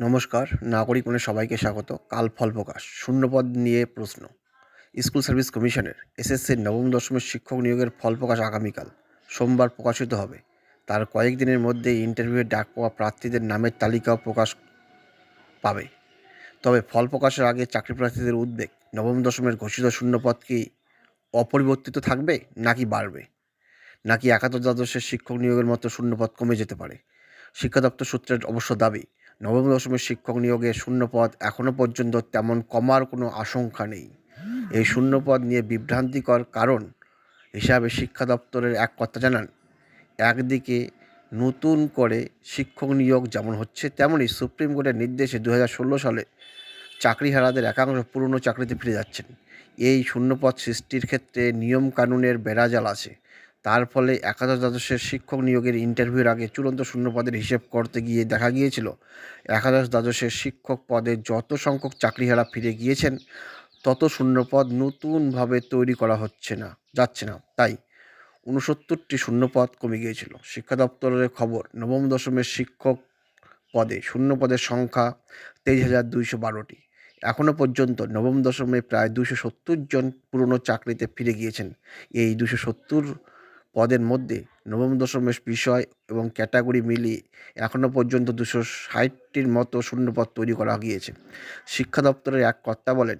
নমস্কার নাগরিক মনে সবাইকে স্বাগত। কাল ফল প্রকাশ, শূন্যপদ নিয়ে প্রশ্ন। স্কুল সার্ভিস কমিশনের এসএসসির নবম দশমের শিক্ষক নিয়োগের ফল প্রকাশ আগামীকাল, সোমবার প্রকাশিত হবে। তার কয়েকদিনের মধ্যে ইন্টারভিউয়ে ডাক পাওয়া প্রার্থীদের নামের তালিকাও প্রকাশ পাবে। তবে ফল প্রকাশের আগে চাকরি প্রার্থীদের উদ্বেগ, নবম দশমের ঘোষিত শূন্যপদ কি অপরিবর্তিত থাকবে নাকি বাড়বে? নাকি একাদশ দ্বাদশের শিক্ষক নিয়োগের মতো শূন্যপদ কমে যেতে পারে? শিক্ষা দপ্তর সূত্রের অবশ্য দাবি নবম দশমের শিক্ষক নিয়োগে শূন্যপদ এখনও পর্যন্ত তেমন কমার কোনো আশঙ্কা নেই। এই শূন্যপদ নিয়ে বিভ্রান্তিকর কারণ হিসাবে শিক্ষা দপ্তরের এক কথা জানান, একদিকে নতুন করে শিক্ষক নিয়োগ যেমন হচ্ছে, তেমনই সুপ্রিম কোর্টের নির্দেশে দু হাজার ষোলো সালে চাকরিহারাদের একাংশ পুরনো চাকরিতে ফিরে যাচ্ছেন। এই শূন্যপদ সৃষ্টির ক্ষেত্রে নিয়মকানুনের বেড়াজাল আছে। তার ফলে একাদশ দ্বাদশের শিক্ষক নিয়োগের ইন্টারভিউর আগে চূড়ান্ত শূন্যপদের হিসেব করতে গিয়ে দেখা গিয়েছিল। একাদশ দ্বাদশের শিক্ষক পদে যত সংখ্যক চাকরিহারা ফিরে গিয়েছেন, তত শূন্যপদ নতুনভাবে তৈরি করা হচ্ছে না, যাচ্ছে না। তাই উনসত্তরটি শূন্যপদ কমে গিয়েছিল। শিক্ষা দপ্তরের খবর, নবম দশমের শিক্ষক পদে শূন্যপদের সংখ্যা তেইশ হাজার দুইশো বারোটি। এখনও পর্যন্ত নবম দশমে প্রায় দুশো সত্তর জন পুরনো চাকরিতে ফিরে গিয়েছেন। এই দুশো সত্তর পদের মধ্যে নবম দশমের বিষয় এবং ক্যাটাগরি মিলিয়ে এখনও পর্যন্ত দুশো ষাটটির মতো শূন্যপদ তৈরি করা গিয়েছে। শিক্ষা দপ্তরের এক কর্তা বলেন,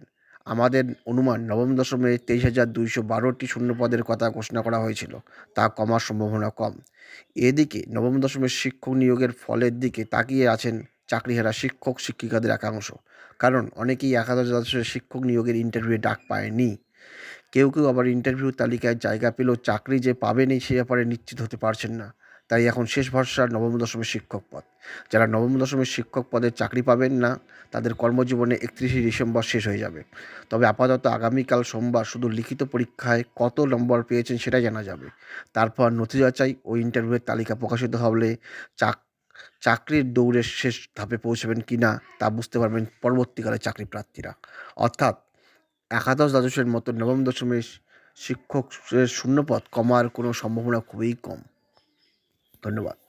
আমাদের অনুমান নবম, দশমে তেইশ হাজার দুইশো বারোটি শূন্যপদের কথা ঘোষণা করা হয়েছিল। তা কমার সম্ভাবনা কম। এদিকে নবম, দশমের শিক্ষক নিয়োগের ফলের দিকে তাকিয়ে আছেন চাকরিহারা শিক্ষক, শিক্ষিকাদের একাংশ। কারণ অনেকেই একাদশ, দ্বাদশের শিক্ষক নিয়োগের ইন্টারভিউ ডাক পায়নি। কেউ কেউ আবার ইন্টারভিউ তালিকায় জায়গা পেলেও চাকরি যে পাবেনই সে ব্যাপারে নিশ্চিত হতে পারছেন না। তাই এখন শেষ ভরসা নবম দশমের শিক্ষক পদ। যারা নবম দশমের শিক্ষক পদে চাকরি পাবেন না, তাদের কর্মজীবনে একত্রিশে ডিসেম্বর শেষ হয়ে যাবে। তবে আপাতত আগামীকাল সোমবার শুধু লিখিত পরীক্ষায় কত নম্বর পেয়েছেন সেটাই জানা যাবে। তারপর নথি যাচাই ও ইন্টারভিউয়ের তালিকা প্রকাশিত হলে চাক চাকরির দৌড়ের শেষ ধাপে পৌঁছবেন কি না তা বুঝতে পারবেন পরবর্তীকালে চাকরি প্রার্থীরা অর্থাৎ একাদশ দ্বাদশের মতো নবম দশমের শিক্ষকের শূন্যপথ কমার কোনো সম্ভাবনা খুবই কম। ধন্যবাদ।